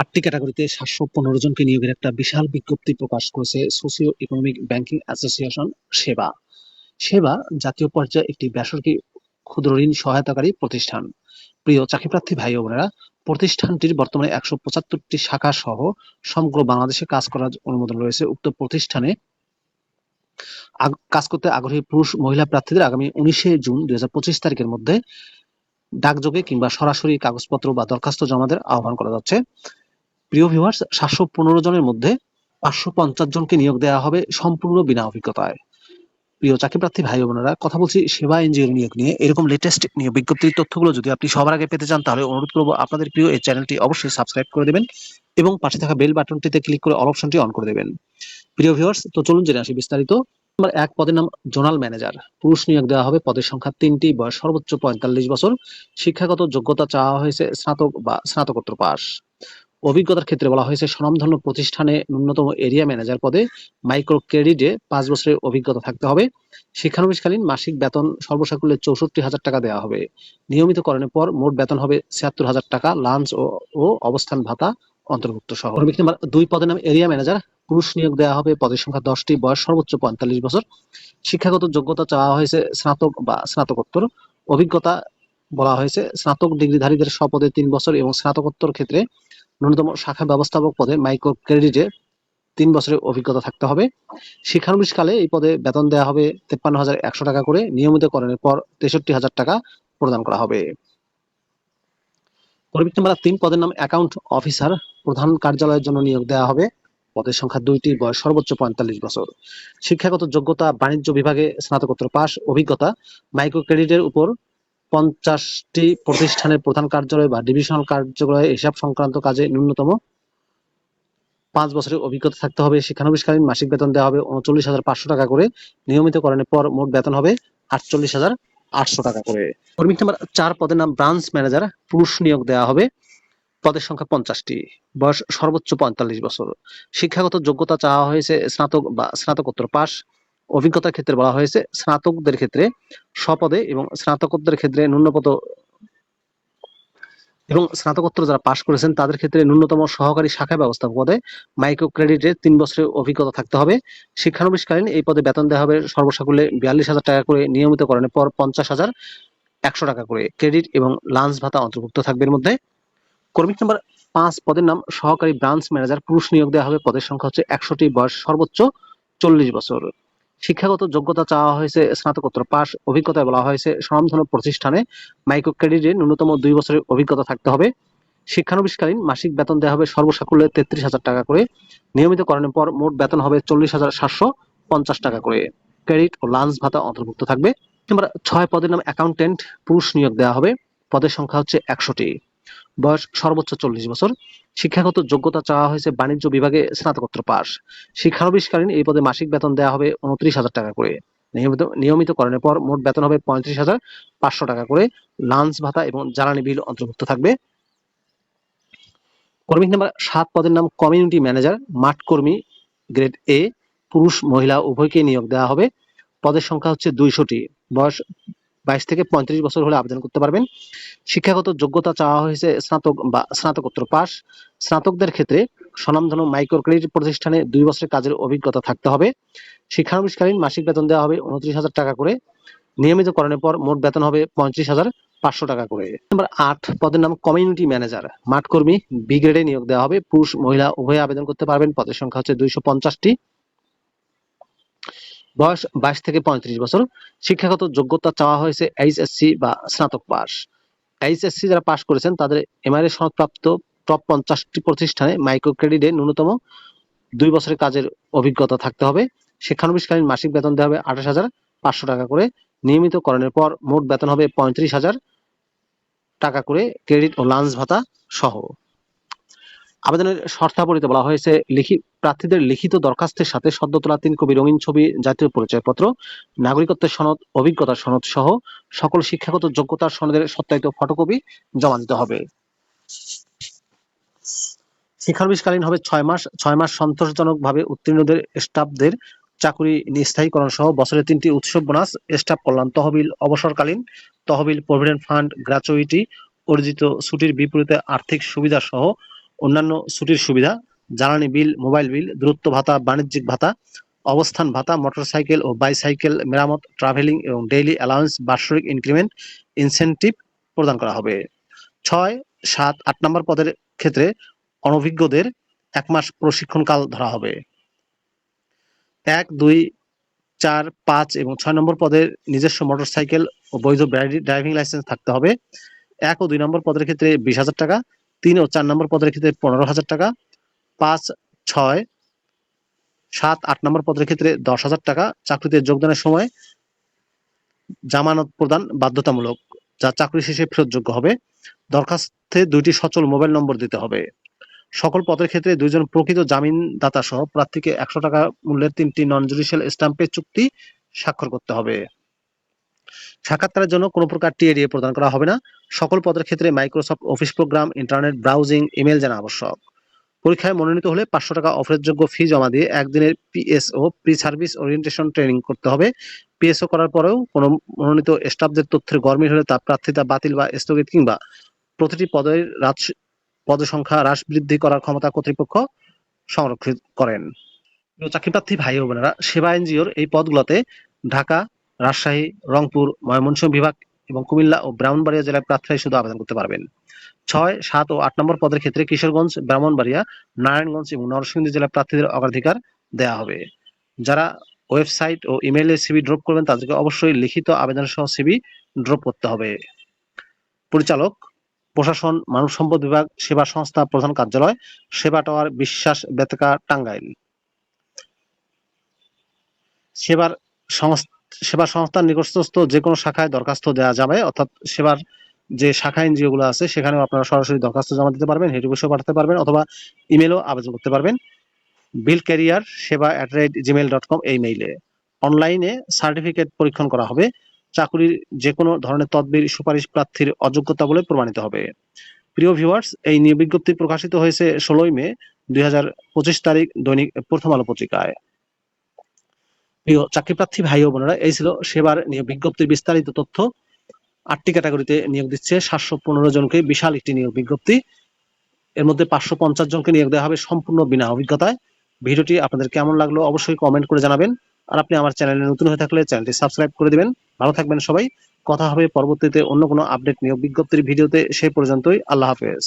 আটটি ক্যাটাগরিতে সাতশো পনেরো জনকে নিয়োগের একটা বিশাল বিজ্ঞপ্তি প্রকাশ করেছে সোসিও ইকোনমিক ব্যাংকিং অ্যাসোসিয়েশন সেবা। সেবা জাতীয় পর্যায়ে একটি বেসরকারি ক্ষুদ্র ঋণ সহায়তাকারী প্রতিষ্ঠান। প্রিয় চাকরিপ্রার্থী ভাই বোনেরা, প্রতিষ্ঠানটির বর্তমানে একশো পঁচাত্তরটি শাখা সহ সমগ্র বাংলাদেশে কাজ করার অনুমোদন রয়েছে। উক্ত প্রতিষ্ঠানে কাজ করতে আগ্রহী পুরুষ, মহিলা প্রার্থীদের আগামী উনিশে জুন দুই হাজার পঁচিশ তারিখের মধ্যে ডাকযোগে কিংবা সরাসরি কাগজপত্র বা দরখাস্ত জমা দেওয়ার আহ্বান করা যাচ্ছে। প্রিয় ভিউয়ার্স সাতশো পনেরো জনের মধ্যে পাঁচশো পঞ্চাশ জনকে নিয়োগ দেওয়া হবে সম্পূর্ণ বিনা অভিজ্ঞতায়। প্রিয় চাকরিপ্রার্থী ভাই বোনেরা, কথা বলছি সেবা এনজিওর নিয়োগ নিয়ে। এরকম লেটেস্ট নিয়োগ বিজ্ঞপ্তির তথ্যগুলো যদি আপনি সবার আগে পেতে চান, তাহলে অনুরোধ করব আপনাদের প্রিয় এই চ্যানেলটি অবশ্যই সাবস্ক্রাইব করে দেবেন এবং পাশে থাকা বেল বাটনটিতে ক্লিক করে অল অপশনটি অন করে দেবেন। প্রিয় ভিউয়ার্স তো চলুন জেনে আসি বিস্তারিত। নাম্বার এক, পদের নাম জোনাল ম্যানেজার পুরুষ নিয়োগ দেওয়া হবে, পদের সংখ্যা তিনটি, বয়স সর্বোচ্চ পঁয়তাল্লিশ বছর। শিক্ষাগত যোগ্যতা চাওয়া হয়েছে স্নাতক বা স্নাতকোত্তর পাস অভিজ্ঞতার ক্ষেত্রে বলা হয়েছে, স্বনামধন্য প্রতিষ্ঠানে ন্যূনতম এরিয়া ম্যানেজার পদে মাইক্রো ক্রেডিটে পাঁচ বছরের অভিজ্ঞতা থাকতে হবে। শিক্ষানবিশকালীন মাসিক বেতন সর্বসাকুল্যে চৌষট্টি হাজার টাকা দেওয়া হবে। নিয়মিতকরণের পর মোট বেতন হবে ছিয়াত্তর হাজার টাকা, লাঞ্চ ও অবস্থান ভাতা অন্তর্ভুক্ত সহ। দুই পদের নাম এরিয়া ম্যানেজার, পুরুষ নিয়োগ দেওয়া হবে, পদের সংখ্যা দশটি, বয়স সর্বোচ্চ পঁয়তাল্লিশ বছর। শিক্ষাগত যোগ্যতা চাওয়া হয়েছে স্নাতক বা স্নাতকোত্তর। অভিজ্ঞতা বলা হয়েছে, স্নাতক ডিগ্রিধারীদের স্বপদে তিন বছর এবং স্নাতকোত্তর ক্ষেত্রে ন্যূনতম শাখা ব্যবস্থাপক পদে মাইক্রো ক্রেডিটে তিন বছরের অভিজ্ঞতা থাকতে হবে। শিক্ষানবিশকালে এই পদে বেতন দেওয়া হবে তেপ্পান্ন হাজার একশো টাকা করে। নিয়মিতকরণের পর তেষট্টি হাজার টাকা প্রদান করা হবে। নাম্বার তিন পদের নাম অ্যাকাউন্ট অফিসার। প্রধান কার্যালয়ের জন্য নিয়োগ দেওয়া হবে। পদের সংখ্যা দুইটি। বয়স সর্বোচ্চ পঁয়তাল্লিশ বছর। শিক্ষাগত যোগ্যতা বাণিজ্য বিভাগে স্নাতকোত্তর পাস অভিজ্ঞতা মাইক্রো ক্রেডিটের উপর পঞ্চাশটি প্রতিষ্ঠানের প্রধান কার্যালয় বা ডিভিশনাল কার্যালয়ে হিসাব সংক্রান্ত কাজে ন্যূনতম পাঁচ বছরের অভিজ্ঞতা থাকতে হবে। শিক্ষানবিশকালীন মাসিক বেতন দেওয়া হবে উনচল্লিশ হাজার পাঁচশো টাকা করে। নিয়মিতকরণের পর মোট বেতন হবে আটচল্লিশ হাজার আটশো টাকা করে। কর্মী নাম্বার চার পদের নাম ব্রাঞ্চ ম্যানেজার। পুরুষ নিয়োগ দেওয়া হবে পদের সংখ্যা পঞ্চাশটি। বয়স সর্বোচ্চ পঁয়তাল্লিশ বছর। শিক্ষাগত যোগ্যতা চাওয়া হয়েছে স্নাতক বা স্নাতকোত্তর পাস অভিজ্ঞতার ক্ষেত্রে বলা হয়েছে, স্নাতকদের ক্ষেত্রে স্বপদে এবং স্নাতকোত্তর ক্ষেত্রে ন্যূনতম এবং স্নাতকোত্তর যারা পাশ করেছেন, তাদের ক্ষেত্রে ন্যূনতম সহকারী শাখা ব্যবস্থাপক পদে মাইক্রো ক্রেডিটে তিন বছরের অভিজ্ঞতা থাকতে হবে। শিক্ষানবিশকালীন এই পদে বেতন দেওয়া হবে সর্বসাকুল্যে বিয়াল্লিশ হাজার টাকা করে নিয়মিতকরণের পর পঞ্চাশ হাজার একশো টাকা করে ক্রেডিট এবং লাঞ্চ ভাতা অন্তর্ভুক্ত থাকবে এর মধ্যে। কর্মী নাম্বার পাঁচ পদের নাম সহকারী ব্রাঞ্চ ম্যানেজার, পুরুষ নিয়োগ দেওয়া হবে। পদের সংখ্যা হচ্ছে একশোটি বয়স সর্বোচ্চ চল্লিশ বছর। শিক্ষাগত যোগ্যতা চাওয়া হয়েছে, স্নাতকোত্তর পাস অভিজ্ঞতায় বলা হয়েছে স্বনামধন্য প্রতিষ্ঠানে মাইক্রো ক্রেডিটে ন্যূনতম দুই বছরের অভিজ্ঞতা থাকতে হবে। শিক্ষানবিশকালীন মাসিক বেতন দেওয়া হবে সর্বসাকুল্যে তেত্রিশ হাজার টাকা করে। নিয়মিত নিয়মিতকরণের পর মোট বেতন হবে চল্লিশ হাজার সাতশো পঞ্চাশ টাকা করে। ক্রেডিট ও লাঞ্চ ভাতা অন্তর্ভুক্ত থাকবে। ছয় পদের নাম অ্যাকাউন্টেন্ট পুরুষ নিয়োগ দেওয়া হবে। পদের সংখ্যা হচ্ছে একশোটি। বয়স সর্বোচ্চ চল্লিশ বছর। শিক্ষাগত যোগ্যতা চাওয়া হয়েছে বাণিজ্য বিভাগে স্নাতকোত্তর পাস শিক্ষানবিশকালীন এই পদে মাসিক বেতন দেওয়া হবে উনত্রিশ হাজার টাকা করে। নিয়মিত নিয়মিতকরণের পর মোট বেতন হবে পঁয়ত্রিশ হাজার পাঁচশো টাকা করে। লাঞ্চ ভাতা এবং জ্বালানি বিল অন্তর্ভুক্ত থাকবে। কর্মী নাম্বার সাত পদের নাম কমিউনিটি ম্যানেজার, মাঠ কর্মী, গ্রেড এ, পুরুষ, মহিলা উভয়কে নিয়োগ দেওয়া হবে। পদের সংখ্যা হচ্ছে দুইশোটি। বয়স বাইশ থেকে পঁয়ত্রিশ বছর হলে আবেদন করতে পারবেন। শিক্ষাগত যোগ্যতা চাওয়া হয়েছে স্নাতক বা স্নাতকোত্তর পাস স্নাতকদের ক্ষেত্রে স্বনামধন্য মাইক্রো ক্রেডিট প্রতিষ্ঠানে দুই বছরের কাজের অভিজ্ঞতা থাকতে হবে। শিক্ষানবিশকালীন মাসিক বেতন দেওয়া হবে উনত্রিশ হাজার টাকা করে। নিয়মিতকরণের পর মোট বেতন হবে পঁয়ত্রিশ হাজার পাঁচশো টাকা করে। নাম্বার আট, পদের নাম কমিউনিটি ম্যানেজার। মাঠ কর্মী বি গ্রেডে নিয়োগ দেওয়া হবে। পুরুষ, মহিলা উভয়ে আবেদন করতে পারবেন। পদের সংখ্যা হচ্ছে দুইশো পঞ্চাশটি। বয়স বাইশ থেকে পঁয়ত্রিশ বছর। শিক্ষাগত যোগ্যতা চাওয়া হয়েছে এইচএসসি বা স্নাতক পাস এইচএসসি যারা পাশ করেছেন, তাদের এমআরএ সনদপ্রাপ্ত টপ পঞ্চাশটি প্রতিষ্ঠানে মাইক্রো ক্রেডিটে ন্যূনতম দুই বছরের কাজের অভিজ্ঞতা থাকতে হবে। শিক্ষানবিশকালীন মাসিক বেতন দেওয়া হবে আঠাশ হাজার পাঁচশো টাকা করে। নিয়মিতকরণের পর মোট বেতন হবে পঁয়ত্রিশ হাজার টাকা করে ক্রেডিট ও লাঞ্চ ভাতা সহ। আবেদনের শর্তাবলীতে বলা হয়েছে লিখিত প্রার্থীদের লিখিত দরখাস্তের সাথে সদ্য তোলা তিন কপি রঙিন ছবি, জাতীয় পরিচয়পত্র, নাগরিকত্বের সনদ, অভিজ্ঞতার সনদ সহ সকল শিক্ষাগত যোগ্যতার সনদের সত্যায়িত ফটোকপি জমা দিতে হবে। শিক্ষানবিশকালীন হবে ছয় মাস ছয় মাস সন্তোষজনকভাবে উত্তীর্ণদের স্টাফদের চাকরি স্থায়ীকরণ সহ বছরের তিনটি উৎসব বোনাস, স্টাফ কল্যাণ তহবিল অবসরকালীন, তহবিল প্রভিডেন্ট ফান্ড গ্র্যাচুইটি অর্জিত ছুটির বিপরীতে আর্থিক সুবিধা সহ অন্যান্য ছুটির সুবিধা, জ্বালানি বিল, মোবাইল বিল, দূরত্ব ভাতা, বাণিজ্যিক ভাতা, অবস্থান ভাতা, মোটরসাইকেল ও বাইসাইকেল মেরামত ট্রাভেলিং এবং ডেইলি অ্যালাউন্স বার্ষিক ইনক্রিমেন্ট ইনসেনটিভ প্রদান করা হবে। ছয়, সাত, আট নম্বর পদের ক্ষেত্রে অনভিজ্ঞদের এক মাস প্রশিক্ষণকাল ধরা হবে। এক, দুই, চার, পাঁচ এবং ছয় নম্বর পদের নিজস্ব মোটরসাইকেল ও বৈধ ড্রাইভিং লাইসেন্স থাকতে হবে। এক ও দুই নম্বর পদের ক্ষেত্রে বিশ হাজার টাকা তিন ও চার নম্বর পদের ক্ষেত্রে পনেরো হাজার টাকা, পাঁচ, ছয়, সাত, আট নম্বর পদের ক্ষেত্রে দশ হাজার টাকা। চাকরিতে যোগদানের সময় জামানত প্রদান বাধ্যতামূলক, যা চাকরি শেষে ফেরতযোগ্য হবে। দরখাস্তে দুইটি সচল মোবাইল নম্বর দিতে হবে। সকল পদের ক্ষেত্রে দুইজন প্রকৃত জামিনদাতা সহ প্রার্থীকে একশো টাকা মূল্যের তিনটি নন জুডিশিয়াল স্ট্যাম্পে চুক্তি স্বাক্ষর করতে হবে। সাক্ষাৎকারের জন্য কোনো প্রকার টিএডিএ প্রদান করা হবে না। সকল পদের ক্ষেত্রে Microsoft office program internet browsing email জানা আবশ্যক। পরীক্ষায় মনোনীত হলে পাঁচশো টাকা অফারের ফি জমা দিয়ে একদিনের PSO pre service orientation training করতে হবে। পিএসও করার পরেও কোনো মনোনীত স্টাফদের তথ্যের গরমিল হলে তার প্রার্থিতা বাতিল বা স্থগিত কিংবা প্রতিটি পদের পদ সংখ্যা হ্রাস বৃদ্ধি করার ক্ষমতা কর্তৃপক্ষ সংরক্ষিত করেন। চাকরিপ্রার্থী ভাই ও বোনেরা, সেবা এনজিওর এই পদগুলোতে ঢাকা রাজশাহী, রংপুর, ময়মনসিংহ বিভাগ এবং কুমিল্লা ও ব্রাহ্মণবাড়িয়া জেলার প্রার্থীরাই শুধু আবেদন করতে পারবেন। ছয়, সাত ও আট নম্বর পদের ক্ষেত্রে কিশোরগঞ্জ, ব্রাহ্মণবাড়িয়া, নারায়ণগঞ্জ এবং নরসিংদী জেলার প্রার্থীদের অগ্রাধিকার দেওয়া হবে। যারা ওয়েবসাইট ও ইমেইলে সিবি ড্রপ করবেন, তাদেরকে অবশ্যই লিখিত আবেদন সহ সিবি ড্রপ করতে হবে। পরিচালক, প্রশাসন, মানব সম্পদ বিভাগ, সেবা সংস্থা, প্রধান কার্যালয়, সেবা টাওয়ার, বিশ্বাস, বেতকা, টাঙ্গাইল। সেবার সেবা সংস্থার নিকটস্থ যে কোনো শাখায় দরখাস্ত দেওয়া যাবে, অর্থাৎ সেবার যে শাখা এনজিও গুলো আছে, সেখানেও আপনারা সরাসরি দরখাস্ত জমা দিতে পারবেন, হেঁটে বসেও পাঠাতে পারবেন অথবা ইমেলও আবেদন করতে পারবেন। বিল ক্যারিয়ার সেবা at rate gmail dot com এই মেইলে অনলাইনে সার্টিফিকেট পরীক্ষণ করা হবে, চাকুরির যে কোনো ধরনের তদবির সুপারিশ প্রার্থীর অযোগ্যতা বলে প্রমাণিত হবে। প্রিয় ভিউয়ার্স এই নিয়োগ বিজ্ঞপ্তি প্রকাশিত হয়েছে ষোলোই মে দুই হাজার পঁচিশ তারিখ দৈনিক প্রথম আলো পত্রিকায়। প্রিয় চাকরি প্রার্থী ভাই ও বোনেরা, এই ছিল সেবার নিয়োগ বিজ্ঞপ্তির বিস্তারিত তথ্য। আটটি ক্যাটাগরিতে নিয়োগ দিচ্ছে সাতশো পনেরো জনকে বিশাল একটি নিয়োগ বিজ্ঞপ্তি। এর মধ্যে পাঁচশো পঞ্চাশ জনকে নিয়োগ দেওয়া হবে সম্পূর্ণ বিনা অভিজ্ঞতায়। ভিডিওটি আপনাদের কেমন লাগল অবশ্যই কমেন্ট করে জানাবেন। আর আপনি আমার চ্যানেলে নতুন হয়ে থাকলে চ্যানেলটি সাবস্ক্রাইব করে দিবেন। ভালো থাকবেন সবাই। কথা হবে পরবর্তীতে অন্য কোনো আপডেট নিয়োগ বিজ্ঞপ্তির ভিডিওতে। সেই পর্যন্তই, আল্লাহ হাফেজ।